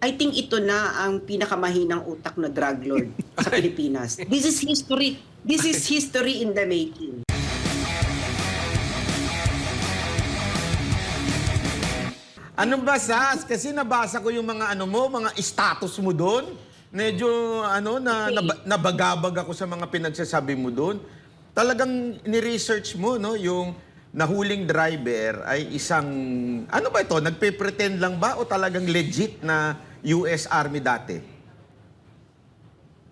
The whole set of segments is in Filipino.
I think ito na ang pinakamahinang utak na drug lord sa Pilipinas. This is history. This is history in the making. Ano ba, Sas? Kasi nabasa ko yung mga ano mo, mga status mo doon. Medyo ano, na, Okay. nab- nabagabag ako sa mga pinagsasabi mo doon. Talagang ni-research mo, no, yung nahuling driver ay isang, ano ba ito, nagpe-pretend lang ba o talagang legit na US Army dati?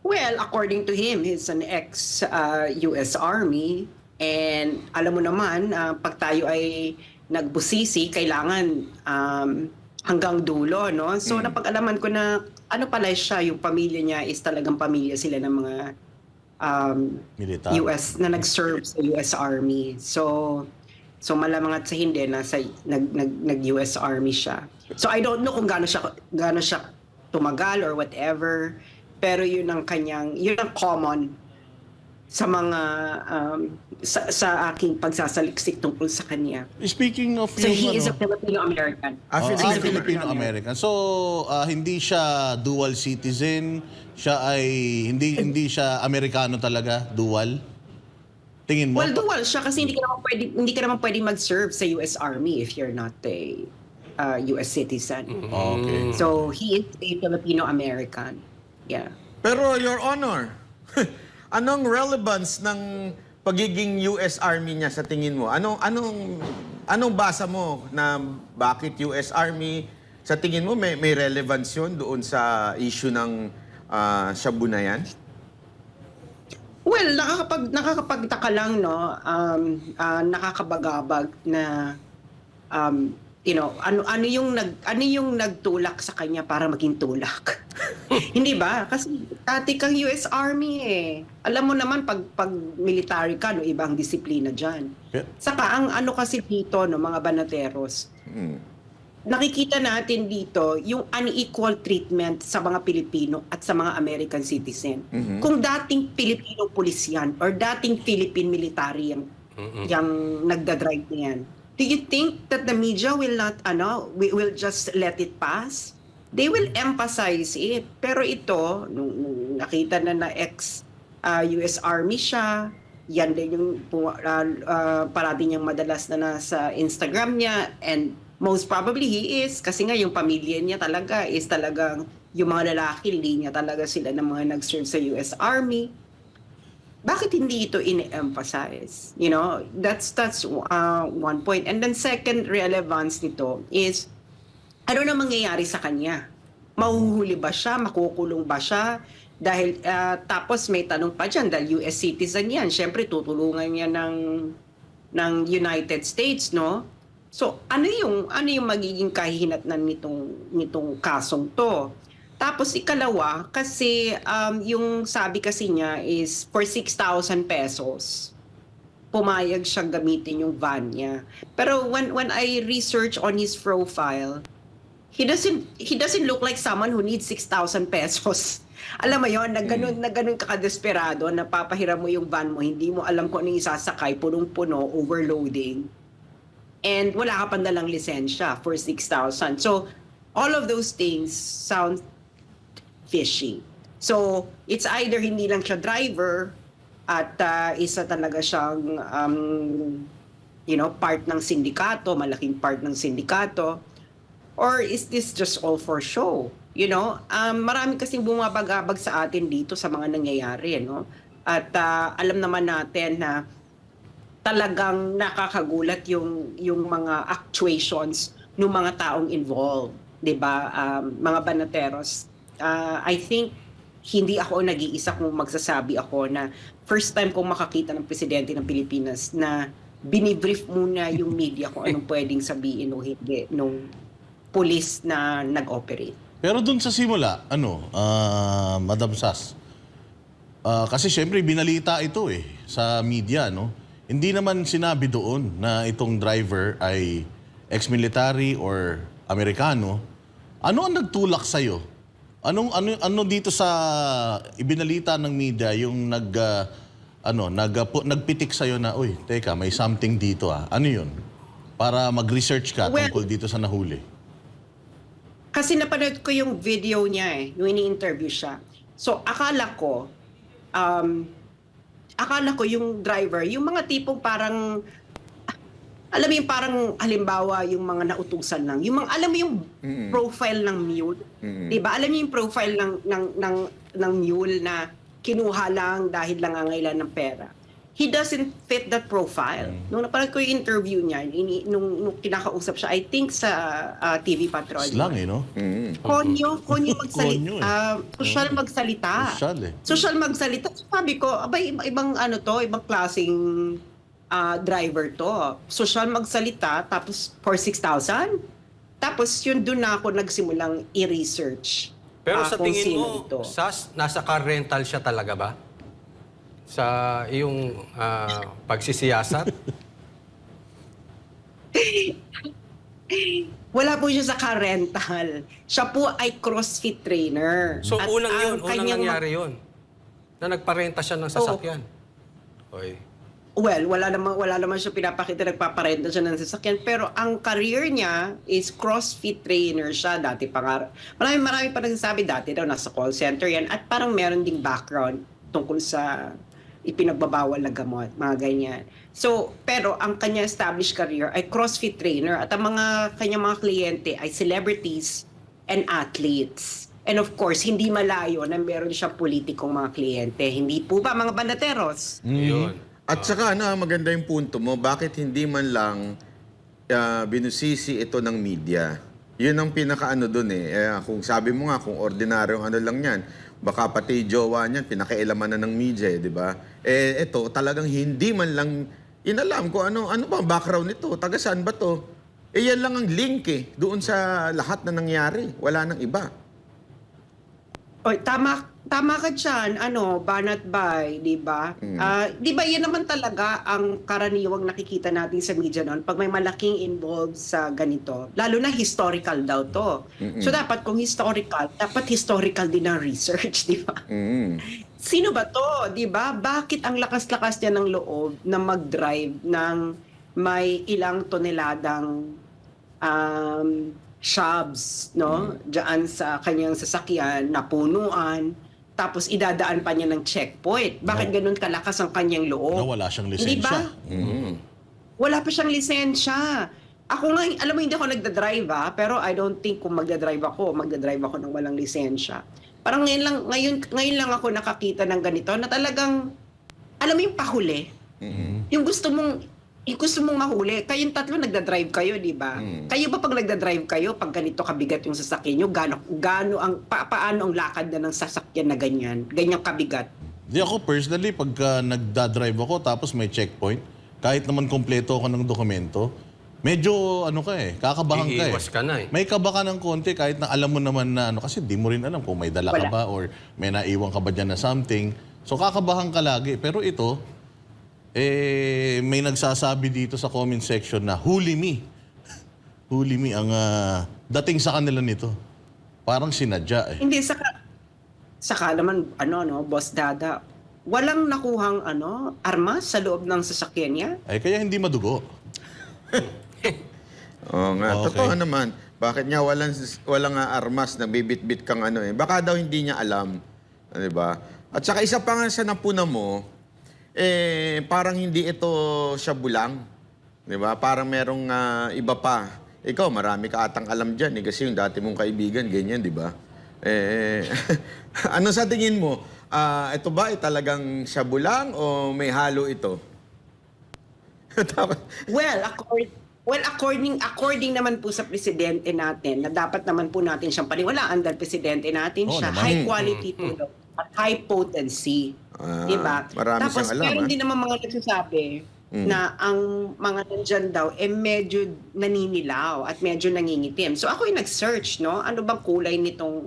Well, according to him, he's an ex-US Army. And alam mo naman, ah, pag tayo ay nagbusisi, kailangan um, hanggang dulo, no? So, napag-alaman ko na ano pala siya, yung pamilya niya is talagang pamilya sila ng mga um, Militar. US na nag-serve sa US Army. So so malamang at sa hindi na sa nag nag, nag US Army siya. So I don't know kung gaano siya gaano siya tumagal or whatever, pero yun ang kanyang yun ang common sa mga um, sa, sa aking pagsasaliksik tungkol sa kanya. Speaking of So yung he is a ano, Filipino-American. Ah, oh, Filipino- ah, Filipino-American. So, ah, hindi siya dual citizen, siya ay hindi hindi siya Amerikano talaga, dual. Tingin mo? Well, dual siya kasi hindi ka naman pwede, hindi ka naman pwede mag-serve sa US Army if you're not a uh, US citizen. Okay. So, he is a Filipino-American. Yeah. Pero, Your Honor, anong relevance ng pagiging US Army niya sa tingin mo? Anong, anong, anong basa mo na bakit US Army? Sa tingin mo, may, may relevance yun doon sa issue ng ah, Shabu na yan? Well, nakakapag nakakapagtaka lang no, um ah, nakakabagabag na um you know, ano ano yung nag ano yung nagtulak sa kanya para maging tulak. Hindi ba? Kasi dati kang US Army eh. Alam mo naman pag pag military ka no, ibang disiplina diyan. Pe- Saka ang ano kasi dito no, mga banateros, Hmm. Nakikita natin dito yung unequal treatment sa mga Pilipino at sa mga American citizen. Mhm. Kung dating Pilipino yan or dating Philippine military yung, yung nagdadrive na yan, do you think that the media will not, ano, we will just let it pass? They will emphasize it. Pero ito, nung, nung nakita na na ex ah, US Army siya, yan din yung ah, ah, parati niyang madalas na nasa Instagram niya and most probably he is kasi nga yung pamilya niya talaga is talagang yung mga lalaki linya talaga sila ng mga nag-serve sa US Army bakit hindi ito in-emphasize? You know, that's that's uh, one point. And then second relevance nito is ano na mangyayari sa kanya? Mahuhuli ba siya? Makukulong ba siya? Dahil ah, tapos may tanong pa diyan dahil US citizen 'yan. Syempre tutulungan niya ng ng United States, no? So, ano yung ano yung magiging kahihinatnan nitong nitong kasong 'to? Tapos ikalawa, kasi um, yung sabi kasi niya is for 6,000 pesos, pumayag siyang gamitin yung van niya. Pero when when I research on his profile, he doesn't he doesn't look like someone who needs 6,000 pesos. Alam mo yon, na ganun, na ganun ka kadesperado, napapahiram mo yung van mo, hindi mo alam kung ano yung isasakay, punong-puno, overloading. And wala ka pa nalang lisensya for 6,000. So, all of those things sound fishy. So, it's either hindi lang siya driver at ah, isa talaga siyang um, you know, part ng sindikato, malaking part ng sindikato. Or is this just all for show? You know, um, marami kasing bumabagabag sa atin dito sa mga nangyayari, no? At ah, alam naman natin na talagang nakakagulat yung yung mga actuations ng mga taong involved, 'di ba? Um, mga banateros. Uh, I think hindi ako nag-iisa kung magsasabi ako na first time kong makakita ng presidente ng Pilipinas na binibrief muna yung media kung anong pwedeng sabihin o hindi nung police na nag-operate. Pero dun sa simula, ano, ah, Madam Sas, ah, kasi syempre binalita ito eh sa media, no? Hindi naman sinabi doon na itong driver ay ex-military or Amerikano. Ano ang nagtulak sa'yo? Anong ano ano dito sa ibinalita ng media yung nag ah, ano nag pu- nagpitik sa na uy teka may something dito ah ano yun para mag-research ka Well- tungkol dito sa nahuli Kasi napanood ko yung video niya eh, yung ini-interview siya. So, akala ko, um, akala ko yung driver, yung mga tipong parang, alam mo yung parang halimbawa yung mga nautusan lang, yung mga, alam mo yung Mm-mm. profile ng mule, Mm-mm. 'di ba? Alam niyo yung profile ng ng ng ng mule na kinuha lang dahil lang angailan ng pera. He doesn't fit that profile. Nung napanood ko yung interview niya, ini, nung, nung kinakausap siya, I think sa ah, TV Patrol. Slang eh, no? Mm. Konyo, konyo magsalita. Konyo eh. ah, social magsalita. Social eh. Social magsalita. Sabi ko, abay, iba- ibang ano to, ibang klaseng ah, driver to. Social magsalita, tapos for 6,000. Tapos yun doon na ako nagsimulang i-research. Pero ah, sa tingin mo, ito. Sas, nasa car rental siya talaga ba? Sa iyong ah, pagsisiyasat? Wala po siya sa car rental. Siya po ay CrossFit trainer. So At unang ang yun, unang kanyang- nangyari yun. Na nagparenta siya ng sasakyan. Oy. Well, wala naman wala naman siya pinapakita nagpaparenta siya ng sasakyan pero ang career niya is CrossFit trainer siya dati pa nga. Marami marami pa nagsasabi dati daw nasa call center yan at parang meron ding background tungkol sa ipinagbabawal na gamot, mga ganyan. So, pero ang kanya established career ay CrossFit trainer at ang mga kanya mga kliyente ay celebrities and athletes. And of course, hindi malayo na meron siya politikong mga kliyente. Hindi po ba mga bandateros? Yun. At saka ano, maganda yung punto mo, bakit hindi man lang ah, binusisi ito ng media? Yun ang pinakaano dun eh. Eh, Kung sabi mo nga, kung ordinaryong ano lang yan, baka pati jowa niyan, pinakailaman na ng media eh, di ba? Eh, ito, talagang hindi man lang inalam ko ano, ano ba background nito? Taga saan ba to? Eh, yan lang ang link eh, doon sa lahat na nangyari. Wala nang iba. Oy, tama tama ka diyan. Ano, banat by, 'di ba? Ah, 'di ba 'yan naman talaga ang karaniwang nakikita natin sa media noon pag may malaking involved sa ganito. Lalo na historical daw 'to. So dapat kung historical, dapat historical din ang research, 'di ba? Mm. Sino ba 'to, 'di ba? Bakit ang lakas-lakas niya ng loob na mag-drive ng may ilang toneladang um, shrubs, no? Diyan sa kanyang sasakyan, napunuan, tapos idadaan pa niya ng checkpoint. Bakit No. ganun kalakas ang kanyang loob? Na wala siyang lisensya. Mm. Wala pa siyang lisensya. Ako nga, alam mo, hindi ako nagda-drive ah, pero I don't think kung magda-drive ako, magda-drive ako ng walang lisensya. Parang ngayon lang, ngayon, ngayon lang ako nakakita ng ganito na talagang, alam mo yung pahuli. Yung gusto mong, yung gusto mong mahuli. Kayong tatlo nagda-drive kayo, di ba? Mm. Kayo ba pag nagda-drive kayo, pag ganito kabigat yung sasakyan nyo, gaano, gaano ang, pa, paano ang lakad na ng sasakyan na ganyan? Ganyang kabigat? Di ako personally, pagka nagda-drive ako tapos may checkpoint, kahit naman kompleto ako ng dokumento, medyo ano ka eh, kakabahan ka eh. Iiwas ka na eh. May kaba ka ng konti kahit na alam mo naman na ano, kasi di mo rin alam kung may dala ka Wala. ba or may naiwan ka ba dyan na something. So kakabahan ka lagi. Pero ito, eh, may nagsasabi dito sa comment section na huli me. huli me ang ah, dating sa kanila nito. Parang sinadya eh. Hindi, saka, saka naman, ano, no, Boss Dada, walang nakuhang, ano, armas sa loob ng sasakyan niya? Ay kaya hindi madugo. Oo nga, Okay. totoo naman. Bakit nga walang, walang armas na bibit-bit kang ano eh. Baka daw hindi niya alam. Di ba? At saka isa pa nga sa napuna mo, eh, parang hindi ito siya bulang. Di ba? Parang merong ah, iba pa. Ikaw, marami ka atang alam dyan eh, kasi yung dati mong kaibigan, ganyan, di ba? Eh, ano sa tingin mo? Ah, ito ba ay talagang siya bulang o may halo ito? Well, accord, well according according naman po sa presidente natin na dapat naman po natin siyang paniwalaan dahil presidente natin Oo siya naman. high quality po daw at high potency. Ah, di ba? marami Tapos siyang alam, meron ah. din naman mga nagsasabi na ang mga nandyan daw eh medyo naninilaw at medyo nangingitim. So ako yung nag-search, no? Ano bang kulay nitong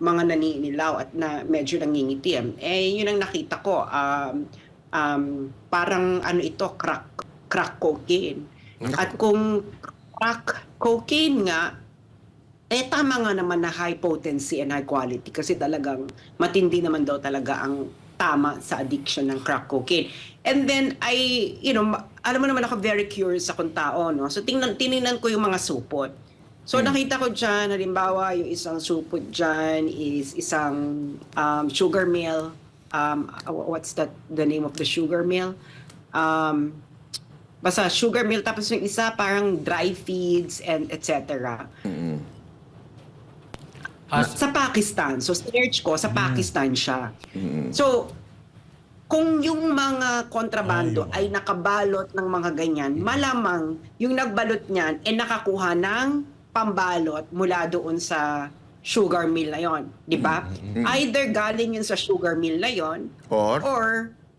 mga naninilaw at na medyo nangingitim? Eh, yun ang nakita ko. Um, um, parang ano ito, crack, crack cocaine. At kung crack cocaine nga, eh tama nga naman na high potency and high quality kasi talagang matindi naman daw talaga ang tama sa addiction ng crack cocaine. And then I, you know, alam mo naman ako very curious sa kung tao, no? So tingnan tiningnan ko yung mga supot. So nakita ko dyan, halimbawa, yung isang supot dyan is isang um, sugar mill. Um, what's that, the name of the sugar mill? Um, basta sugar mill, tapos yung isa parang dry feeds and etc. As- Sa Pakistan. So search ko, sa Pakistan siya. So, kung yung mga kontrabando ay nakabalot ng mga ganyan, malamang yung nagbalot niyan ay nakakuha ng pambalot mula doon sa sugar mill na yon, di ba? Either galing yun sa sugar mill na yon Or? or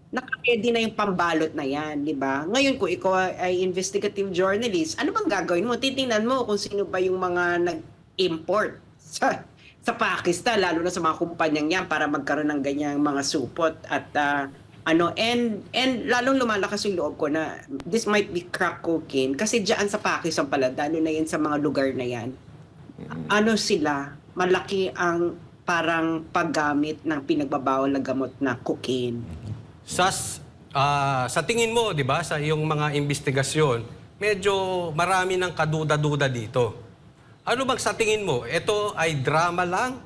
naka-ready na yung pambalot na yan, di ba? Ngayon, kung ikaw ay investigative journalist, ano bang gagawin mo? Titingnan mo kung sino ba yung mga nag-import sa sa Pakistan, lalo na sa mga kumpanyang yan para magkaroon ng ganyang mga supot at ah, ano and and lalong lumalakas yung loob ko na this might be crack cocaine kasi diyan sa Pakistan pala lalo na yan sa mga lugar na yan ano sila malaki ang parang paggamit ng pinagbabawal na gamot na cocaine Sas, ah, sa tingin mo, di ba, sa iyong mga investigasyon, medyo marami ng kaduda-duda dito. Ano bang sa tingin mo? Ito ay drama lang?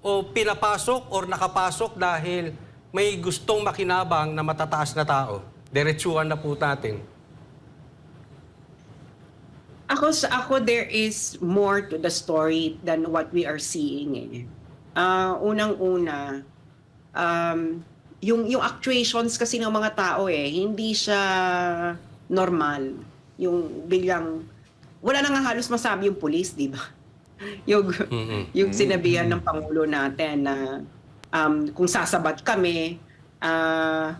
O pinapasok or nakapasok dahil may gustong makinabang na matataas na tao? Diretsuhan na po natin. Ako sa ako there is more to the story than what we are seeing eh. Ah, unang-una um yung yung actuations kasi ng mga tao eh hindi siya normal. Yung biglang wala na nga halos masabi yung police, di ba? yung yung sinabihan ng pangulo natin na um, kung sasabat kami ah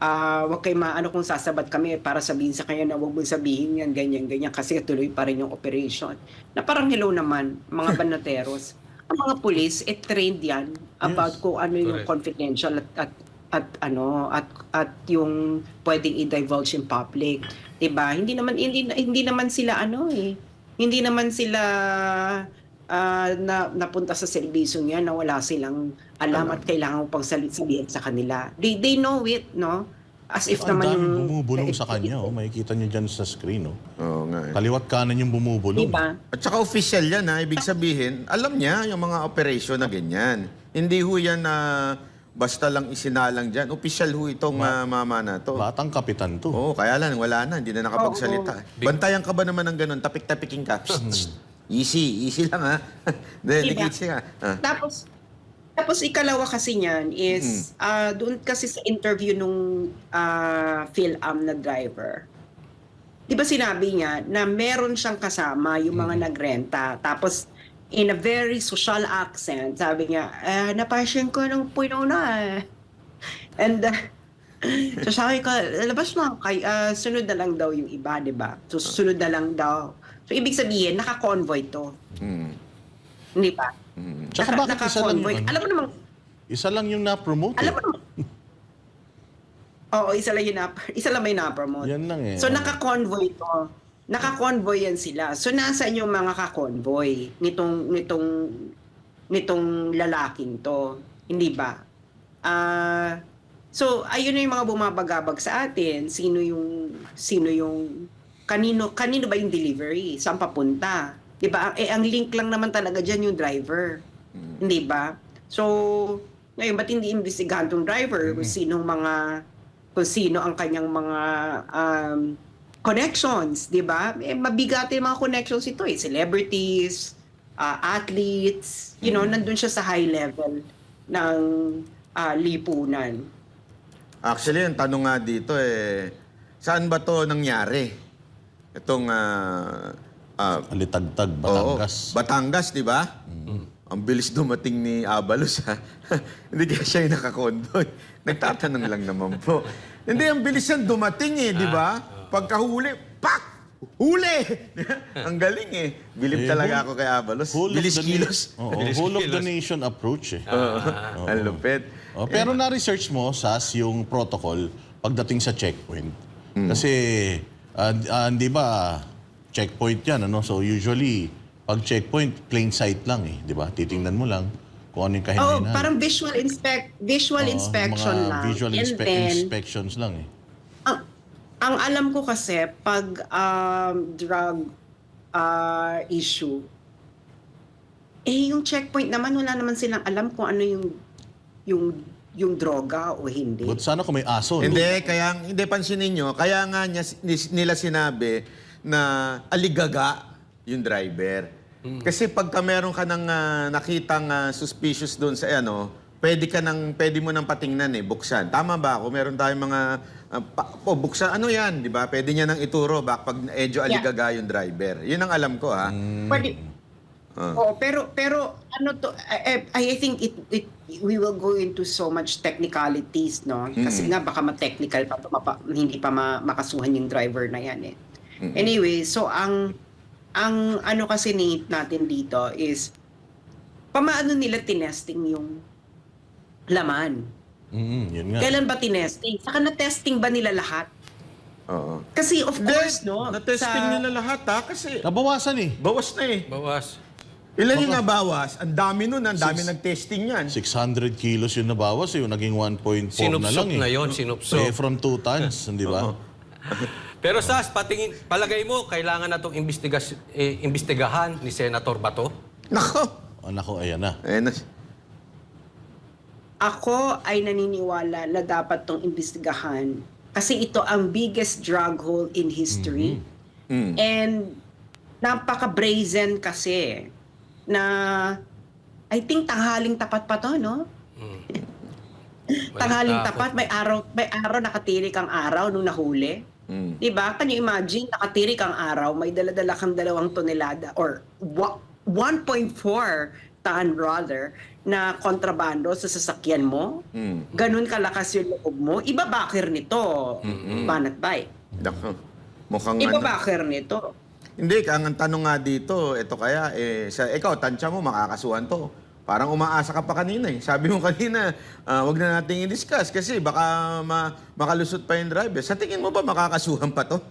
ah wag kay maano kung sasabat kami para sabihin sa kanya na wag mo sabihin yan, ganyan, ganyan, kasi tuloy pa rin yung operation. Na parang hello naman, mga banateros. Ang mga police, eh, trained yan about Yes. kung ano yung Correct. confidential at, at at ano at at yung pwedeng i-divulge in public 'di ba hindi naman hindi hindi naman sila ano eh hindi naman sila ah, na napunta sa serbisyo niya na wala silang alam at kailangan pang salit sabihin sa kanila they they know it no as if Ang naman yung bumubulong sa kanya. Oh. Makikita niyo dyan sa screen. Oh. Oo nga. eh. Kaliwat kanan yung bumubulong. di ba At saka official yan ha. Ibig sabihin, alam niya yung mga operation na ganyan. Hindi ho yan na basta lang isinalang dyan. Official ho itong ah, mama na to. Batang kapitan to. Oo, kaya lang, wala na. Hindi na nakapagsalita. Bantayan ka ba naman ng ganun? Tapik-tapiking ka. Psst, psst. Easy, easy lang ha. Hindi, Diba? easy. Ah. Tapos, tapos ikalawa kasi niyan is, ah, doon kasi sa interview nung ah, Phil-Am na driver, di ba sinabi niya na meron siyang kasama yung mga nagrenta. Tapos, in a very social accent, sabi niya, eh, napasyon ko ng puno na eh. And, uh, so sabi ko, labas mo, kay, ah, sunod na lang daw yung iba, di ba? So, sunod na lang daw. So, ibig sabihin, naka-convoy to. Mm. Hindi ba? Mm. Tsaka bakit isa lang naka-convoy. yung ano? Alam mo naman, Isa lang yung na-promote. alam eh. mo naman. Oo, isa lang yung na, isa lang may na-promote. Yan lang eh. So naka-convoy to. Naka-convoy yan sila. So nasaan yung mga ka-convoy nitong nitong nitong lalaking to? Hindi ba? Ah, so ayun na yung mga bumabagabag sa atin. Sino yung sino yung kanino kanino ba yung delivery? Saan papunta? 'Di ba? Eh ang link lang naman talaga diyan yung driver. Hindi ba? So ngayon ba't hindi imbestigahan tong driver kung sinong mga kung sino ang kanyang mga um, connections, 'di ba? Eh, mabigat yung mga connections ito eh, celebrities, uh, athletes, you know, nandun siya sa high level ng ah, lipunan. Actually, ang tanong nga dito eh, saan ba to nangyari? Itong ah, ah, Alitagtag, Oo, Batangas. Batangas, di ba? Ang bilis dumating ni Abalos, ha? Hindi kaya siya yung nakakonvoy. Nagtatanong lang naman po. Hindi, ang bilis yan dumating eh, di ba? Pagkahuli, pak! Huli! ang galing eh. Bilib Eh, talaga ako kay. Whole of Bilis the kilos. na- Oo, whole of the nation approach eh. Oo, Ang lupit. Oh, pero na-research mo, SAS, yung protocol pagdating sa checkpoint. Kasi, ah, ah, di ba, checkpoint yan, ano? So, usually, pag checkpoint, plain sight lang eh, di ba? Titingnan mo lang kung ano yung Oh, kahinainan. parang visual inspect visual Oo, inspection mga lang. Visual And inspe- then, inspections lang eh. Ang, alam ko kasi pag um, drug uh, issue Eh, yung checkpoint naman, wala naman silang alam kung ano yung yung yung droga o hindi. But sana kung may aso. no? Hindi, kaya hindi pansinin nyo, kaya nga niya, nila sinabi na aligaga yung driver. Kasi pagka meron ka ng ah, nakitang ah, suspicious doon sa ano, pwede ka nang pwede mo nang patingnan eh, buksan. Tama ba ako? Meron tayong mga ah, pa, oh, buksan ano 'yan, 'di ba? Pwede niya nang ituro bak pag medyo aligaga yung driver. 'Yun ang alam ko ha. Pwede. Ah. Oo, pero pero ano to I, I I think it, it we will go into so much technicalities no kasi nga baka ma-technical pa, mapa, hindi pa ma, makasuhan yung driver na yan eh. Anyway, so ang ang ano kasi ni natin dito is pamaano nila tinesting yung laman. Mm, yun nga. Kailan ba tinesting? Saka na-testing ba nila lahat? Oo. Kasi of Hindi, course no, na-testing sa- nila lahat ha kasi Nabawasan eh. bawas na eh. Bawas. Ilan yung nabawas? Ang dami nun, ang dami nag-testing yan. 600 kilos yung nabawas eh. Yung naging 1.4 na lang eh. na yon, sinupsop. Eh, from 2 tons, di ba? Pero Sas, patingin, palagay mo, kailangan na itong imbestigas, eh, imbestigahan ni Senator Bato? Nako! Anak ko, ayan na. Ayan na. Ako ay naniniwala na dapat tong imbestigahan kasi ito ang biggest drug hole in history. Mm. And napaka-brazen kasi na I think tanghaling tapat pa to, no? tanghaling Walang tapat, may araw, may araw nakatirik ang araw nung nahuli. Mm. 'Di ba? Can you imagine nakatirik ang araw, may dala-dala kang dalawang tonelada or wa- 1.4 ton rather na kontrabando sa sasakyan mo. Mm. Ganun kalakas yung loob mo. Iba bakir nito, Banat Bay. Nako. Mukhang Iba ano. bakir nito. Hindi, ang tanong nga dito, ito kaya, eh, sa, ikaw, tansya mo, makakasuhan to. Parang umaasa ka pa kanina eh. Sabi mo kanina, ah, wag na nating i-discuss kasi baka ma- makalusot pa yung driver. Sa tingin mo ba makakasuhan pa to?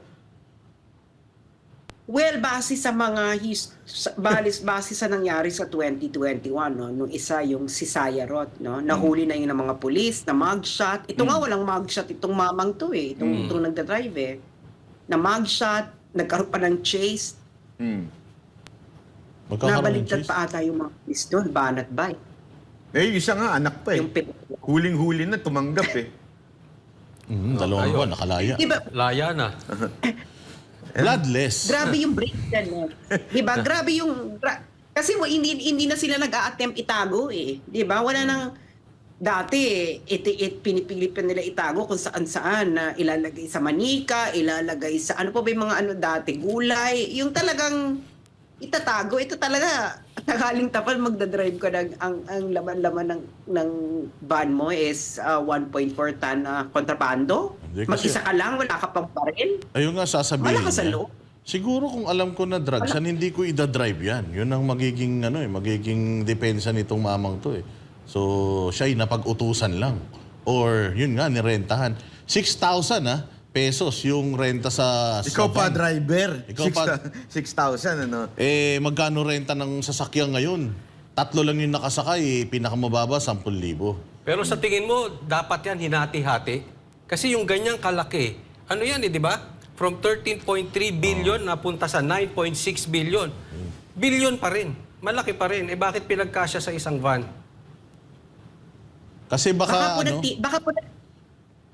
Well, base sa mga his, balis base sa nangyari sa 2021 no, nung isa yung si Sayarot, no, nahuli na yun ng mga pulis, na mugshot. Ito nga walang mugshot itong mamang to eh, itong, itong nagda-drive eh. Na mugshot, nagkaroon pa ng chase, ng nabaligtad pa ata yung mga pulis doon, banat bay. Eh, isa nga, anak pa eh. Huling-huli na, tumanggap eh. Mm, dalawang buwan, nakalaya. Di ba, Laya na. Bloodless. grabe yung breakdown eh. Di ba? Grabe yung... gra- kasi hindi, hindi na sila nag-a-attempt itago eh. Di ba? Wala nang... Dati, it, it, pinipilit pa nila itago kung saan-saan na ilalagay sa manika, ilalagay sa ano pa ba yung mga ano dati, gulay. Yung talagang itatago, ito talaga, tanghaling tapal magdadrive ka ng, ang, ang laman-laman ng, ng van mo is uh, 1.4 ton na kontrabando. Hindi, kasi- Mag-isa ka lang, wala ka pang baril. Ayun nga sasabihin Wala ka sa niya. loob. Siguro kung alam ko na drugs, yan, hindi ko ida-drive yan. Yun ang magiging, ano eh, magiging depensa nitong mamang to eh. So, siya'y napag-utusan lang. Or, yun nga, nirentahan. 6,000 ah, pesos yung renta sa... Ikaw sa pa, van. driver. Ikaw pa- 6,000, ano? Eh, magkano renta ng sasakyan ngayon? Tatlo lang yung nakasakay, eh, pinakamababa, 10,000. Pero sa tingin mo, dapat yan hinati-hati? Kasi yung ganyang kalaki, ano yan eh, di ba? From 13.3 billion napunta sa 9.6 billion. Billion pa rin. Malaki pa rin. Eh bakit pinagkasya sa isang van? Kasi Baka, baka, po, ano, nagti- baka po, nag-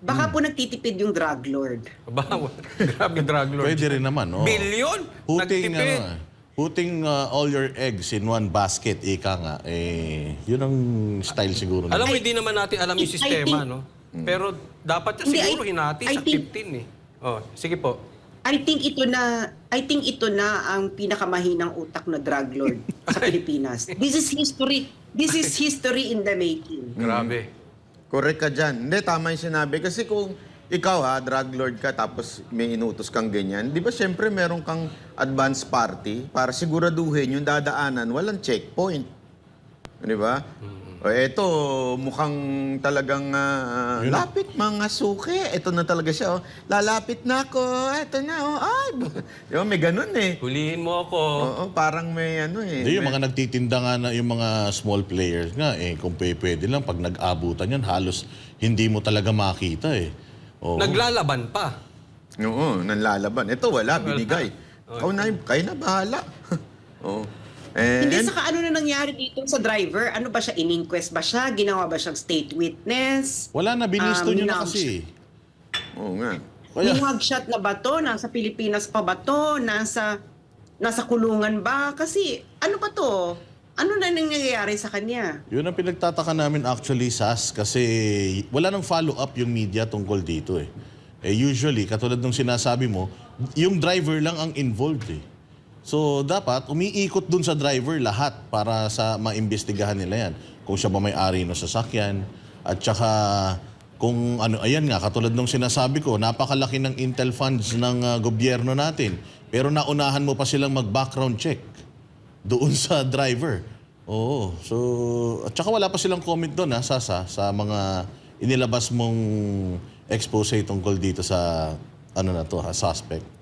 baka po nagtitipid yung drug lord. Bawal. Grabe drug lord. pwede rin naman, oh. Billion? Putting, ano, Nagtipid. eh, putting uh, all your eggs in one basket, ika nga, eh, yun ang style siguro. Alam mo, hindi naman natin alam yung I- I sistema, think- no? Pero dapat yan Hindi, siguro I- hinati I sa think- 15 eh. Oh, sige po. I think ito na I think ito na ang pinakamahinang utak na drug lord sa Pilipinas. This is history. This is history in the making. Grabe. Correct ka dyan. Hindi, tama yung sinabi. Kasi kung ikaw ha, drug lord ka, tapos may inutos kang ganyan, di ba siyempre meron kang advance party para siguraduhin yung dadaanan, walang checkpoint. Di ba? O eto, mukhang talagang ah, Yun. lapit mga suki. Ito na talaga siya. Oh. Lalapit na ako. Eto na. Oh. Ay, di ba? May ganun eh. Hulihin mo ako. Oo, parang may ano eh. Hindi, yung may- mga nagtitinda nga na yung mga small players nga, eh, kung pe- pwede lang, pag nag-abutan yan, halos hindi mo talaga makita eh. Oo. Naglalaban pa. Oo, nanlalaban. Ito wala, binigay. Ikaw na, kayo na bahala. Oo. And, Hindi, saka ano na nangyari dito sa driver? Ano ba siya? In-inquest ba siya? Ginawa ba siyang state witness? Wala na, binisto Um, nyo na kasi. Oo nga. Kaya, mugshot na ba to? Nasa Pilipinas pa ba to? Nasa, nasa kulungan ba? Kasi ano ba to? Ano na nangyayari sa kanya? yun ang pinagtataka namin actually, Sas, kasi wala nang follow-up yung media tungkol dito eh. Eh usually, katulad ng sinasabi mo, yung driver lang ang involved eh. So dapat umiikot dun sa driver lahat para sa maimbestigahan nila yan. Kung siya ba may-ari ng sasakyan at saka kung ano, ayan nga, katulad ng sinasabi ko, napakalaki ng intel funds ng ah, gobyerno natin. Pero naunahan mo pa silang mag-background check doon sa driver. Oo. So, at saka wala pa silang comment doon ha, Sasa, sa mga inilabas mong expose tungkol dito sa ano na to, ha, suspect.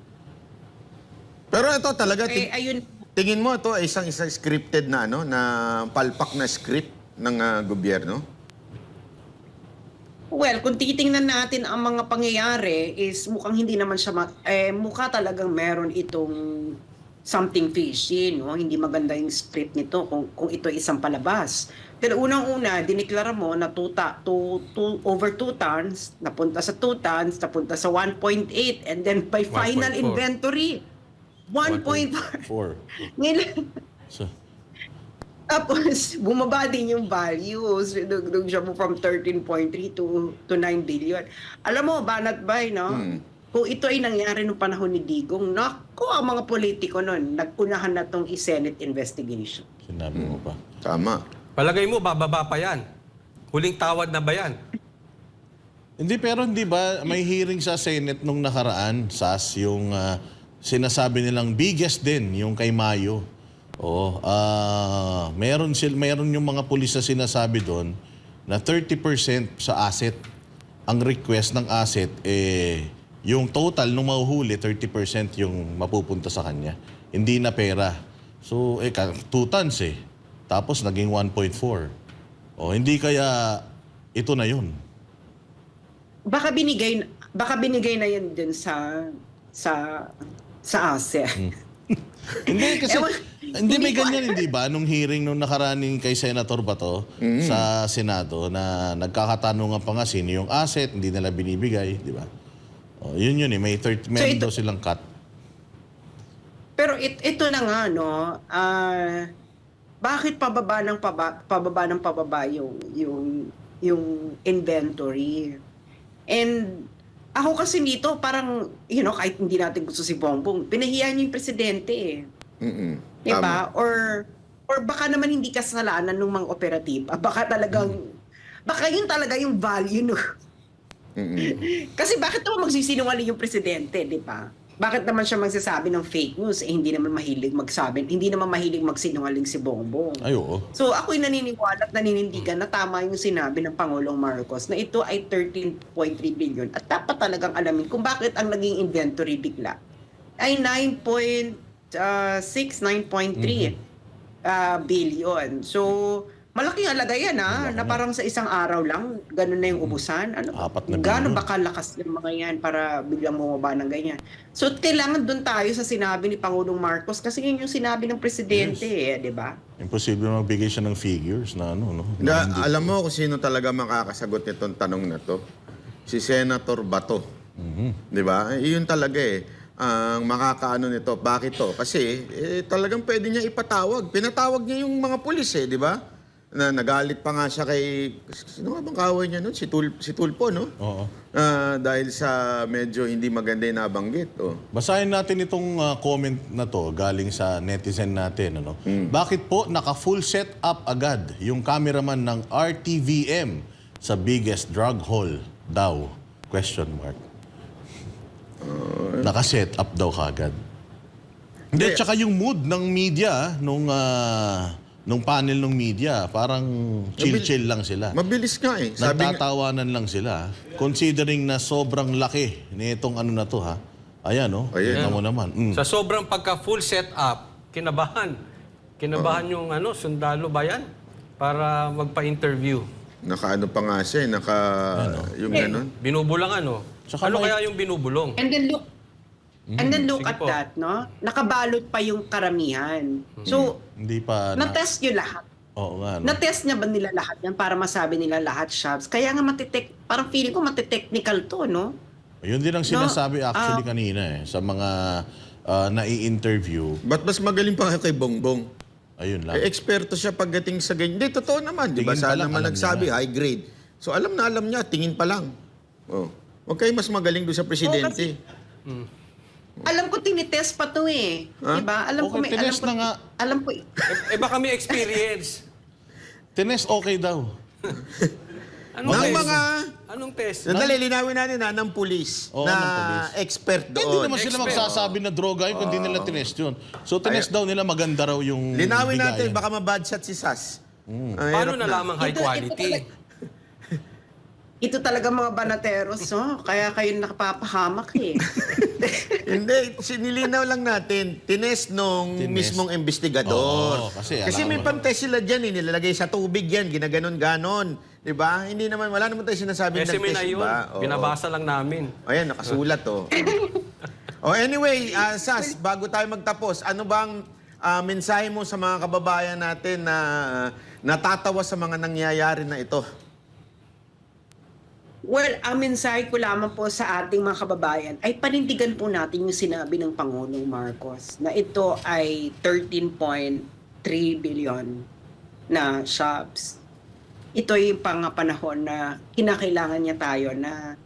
Pero ito talaga, Eh, ting- ayun, tingin mo ito ay isang isang scripted na ano na palpak na script ng ah, gobyerno? Well, kung titingnan natin ang mga pangyayari is mukhang hindi naman siya ma- eh mukha talagang meron itong something fishy, no? Hindi maganda yung script nito kung kung ito ay isang palabas. Pero unang-una, diniklara mo na tuta, two, two, over 2 tons, napunta sa 2 tons, napunta sa 1.8, and then by final 1.4. inventory, 1.4. Four. Ngayon, So, tapos, bumaba din yung values. Nung siya mo from 13.3 to, to 9 billion. Alam mo, banat bay, no? Hmm. Kung ito ay nangyari nung panahon ni Digong, naku, ang mga politiko nun, nagpunahan na tong i-Senate investigation. sinabi mo pa. Tama. Palagay mo, bababa pa yan. Huling tawad na ba yan? Hindi, pero hindi ba may hearing sa Senate nung nakaraan, SAS, yung ah, sinasabi nilang biggest din, yung kay Mayo. Oo. ah meron, sil, meron yung mga pulis na sinasabi doon na 30% sa asset. Ang request ng asset, eh, yung total nung mahuhuli, 30% yung mapupunta sa kanya. Hindi na pera. So, eh, 2 tons eh. Tapos naging 1.4. O, hindi kaya ito na yun. Baka binigay, baka binigay na yun din sa, sa, sa ASE. Hindi kasi Ewan, hindi may hindi ko ganyan hindi ba nung hearing nung nakaraning kay Senator Bato sa Senado na nagkakatanungan pa nga sino yung asset hindi nila binibigay, di ba? Oh, yun yun eh may 30 meron ito- daw silang cut. Pero it, ito na nga, no, ah, bakit pababa ng paba, pababa ng pababa yung, yung, yung inventory? And ako kasi nito, parang, you know, kahit hindi natin gusto si Bongbong, pinahiya niyo yung presidente eh. Mm-mm. Diba? Or, or baka naman hindi kasalanan ng mga operatiba. Baka talagang, baka yun talaga yung value, no? Mm-mm. Kasi bakit naman magsisinungaling yung presidente, di ba? Bakit naman siya magsasabi ng fake news? Eh, hindi naman mahilig magsabi. Hindi naman mahilig magsinungaling si Bongbong. Ay oo. So ako'y naniniwala at naninindigan na tama yung sinabi ng Pangulong Marcos na ito ay 13.3 billion at dapat talagang alamin kung bakit ang naging inventory bigla ay 9.6, 9.3 ah, billion. So malaking halaga yan ha, na parang sa isang araw lang, ganun na yung ubusan. Ano, Apat na Gano'n ba kalakas yung mga yan para biglang bumaba ng ganyan? So kailangan doon tayo sa sinabi ni Pangulong Marcos kasi yun yung sinabi ng presidente eh, di ba? Imposible magbigay siya ng figures na ano no. Na, Na alam mo kung sino talaga makakasagot nitong tanong na to? Si Senator Bato. Mhm. 'Di ba? Iyon talaga eh ang makakaano nito. Bakit to? Kasi eh, talagang pwede niya ipatawag. Pinatawag niya yung mga pulis eh, 'di ba? Na nagalit pa nga siya kay sino nga bang kaaway niya noon? Si Tul si Tulpo, no? Oo. Ah, dahil sa medyo hindi maganda yung nabanggit. Oh. Basahin natin itong ah, comment na to galing sa netizen natin. Ano? Bakit po naka-full set up agad yung cameraman ng RTVM sa biggest drug haul daw? Question mark. Naka-set up daw kagad. Hindi, Hindi. tsaka yung mood ng media, ah, nung, ah, nung panel ng media, parang chill-chill lang sila. Mabilis nga eh. Sabi nga, Nagtatawanan lang sila. Considering na sobrang laki nitong ano na to ha. Ayan no. Ayan. Kita mo naman. Mm. Sa sobrang pagka full setup, kinabahan. Kinabahan yung ano, sundalo ba yan? Para magpa-interview. naka ano pa nga siya eh, naka yung Eh, ganon. Binubulang ano? Tsaka ano may- kaya yung binubulong? And then look, And then look Sige at po. that, no? Nakabalot pa yung karamihan. So, Hindi pa na... na-test nyo lahat. Oo nga. no? Na-test niya ba nila lahat yan para masabi nila lahat shops? Kaya nga matitek, parang feeling ko matitechnical to, no? Yun din ang sinasabi No, actually ah, kanina eh, sa mga ah, nai-interview. Ba't mas magaling pa kay Bongbong? Ayun lang. Eh, eksperto siya pagdating sa ganyan. Hindi, totoo naman. Di ba? Tingin pa Sana lang, naman alam nagsabi, niya na. high grade. So, alam na alam niya, tingin pa lang. Oh. Huwag kayo mas magaling doon sa presidente. Alam ko tinitest pa to eh. Ha? Diba? Alam ko Okay, may alam tinest ko, na nga. alam ko Eh, eh baka may experience. Tines okay daw. Anong ng test? mga... Anong test? Sandali, linawin natin na ng pulis Oo, na ng pulis. expert Hindi doon. naman sila expert. magsasabi na droga yun kung di nila tinest yun. So tinest daw nila maganda raw yung Linawin natin, bigayan. baka ma-bad shot si Sas. Ang Paano hirap na lamang high Ito- ito quality? talaga- ito talaga mga banateros, no? Kaya kayo nakapapahamak eh. Hindi, sinilinaw lang natin, tinest nung Tinest. mismong investigador. Oo, kasi kasi may pantest sila dyan, eh, nilalagay sa tubig yan, ginaganon-ganon. Di ba? Hindi naman, wala naman tayo sinasabing Resume na nag-test, yun. ba? Oo. Binabasa lang namin. Ayan, nakasulat to. oh, anyway, ah, Sas, bago tayo magtapos, ano bang ah, mensahe mo sa mga kababayan natin na natatawa sa mga nangyayari na ito? Well, ang mensahe ko lamang po sa ating mga kababayan ay panindigan po natin yung sinabi ng Pangulong Marcos na ito ay 13.3 billion na shops. Ito yung pangapanahon na kinakailangan niya tayo na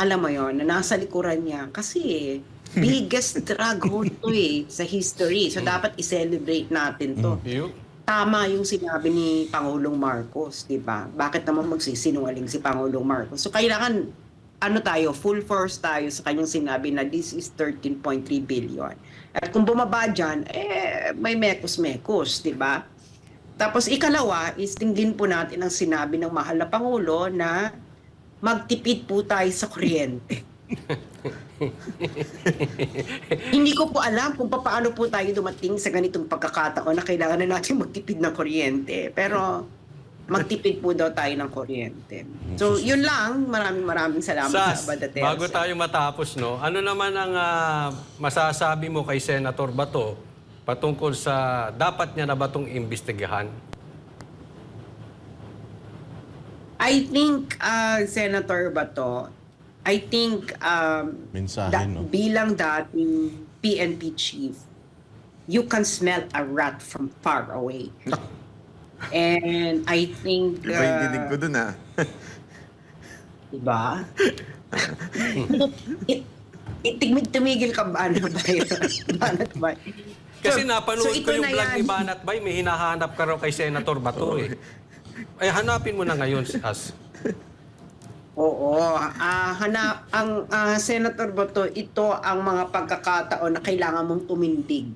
alam mo yon na nasa likuran niya kasi biggest drug hole to eh sa history. So dapat i-celebrate natin to Yun. Tama yung sinabi ni Pangulong Marcos, di ba? Bakit naman magsisinungaling si Pangulong Marcos? So kailangan, ano tayo, full force tayo sa kanyang sinabi na this is 13.3 billion. At kung bumaba dyan, eh, may mekos-mekos, di ba? Tapos ikalawa, is tinggin po natin ang sinabi ng mahal na Pangulo na magtipid po tayo sa kuryente. Hindi ko po alam kung paano po tayo dumating sa ganitong pagkakataon na kailangan na natin magtipid ng kuryente. Pero magtipid po daw tayo ng kuryente. So, yun lang. Maraming maraming salamat Sas, sa Abadatel. bago tayo matapos, no, ano naman ang ah, masasabi mo kay Senator Bato patungkol sa dapat niya na ba itong imbestigahan? I think, uh, Senator Bato, I think um, Mensahe, da- no? bilang dating PNP chief, you can smell a rat from far away. And I think... Iba yung uh, dinig ko dun ah. Diba? it, it, tumig- tumigil ka ba? Ano ba yun? Banat ba? Kasi So- napanood so ko ito yung na vlog yan. ni Banat Bay, may hinahanap ka raw kay Senator Bato eh. Ay, hanapin mo na ngayon, As. Oo. ah hanap, ang ah, Senator Boto, ito ang mga pagkakataon na kailangan mong tumindig.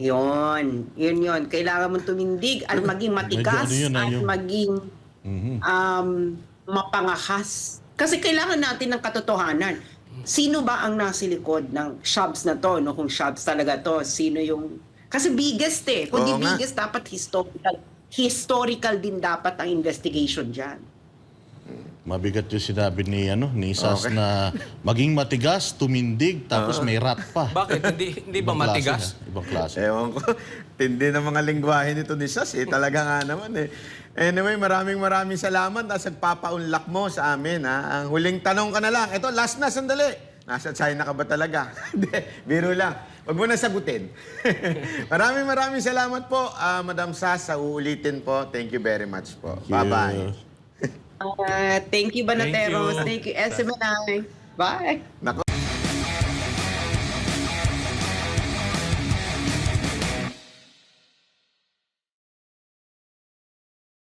Yon, yun yon. Kailangan mong tumindig at maging matigas ano yun, ah, at yung- maging Mhm. um, mapangahas. Kasi kailangan natin ng katotohanan. Sino ba ang nasa likod ng shops na to? No? Kung shops talaga to, sino yung... Kasi biggest eh. Kung di Oo nga. biggest, dapat historical. Historical din dapat ang investigation dyan. Mabigat yung sinabi ni ano ni Sas Okay. na maging matigas, tumindig, tapos may rat pa. Bakit? Hindi, hindi ba Ibang klase matigas? na, Ibang klase. Ewan ko. Tindi ng mga lingwahe nito ni Sas eh. Talaga nga naman eh. Anyway, maraming maraming salamat at nagpapaunlak mo sa amin. Ha? Ang huling tanong ka na lang. Ito, last na, sandali. Nasa China ka ba talaga? Hindi, biro lang. Huwag mo na sagutin. maraming maraming salamat po, ah, Madam Sas. Sa uulitin po. Thank you very much po. Bye-bye. Uh, thank you, Banateros. Thank Thank you, SMNI. Bye. Nako.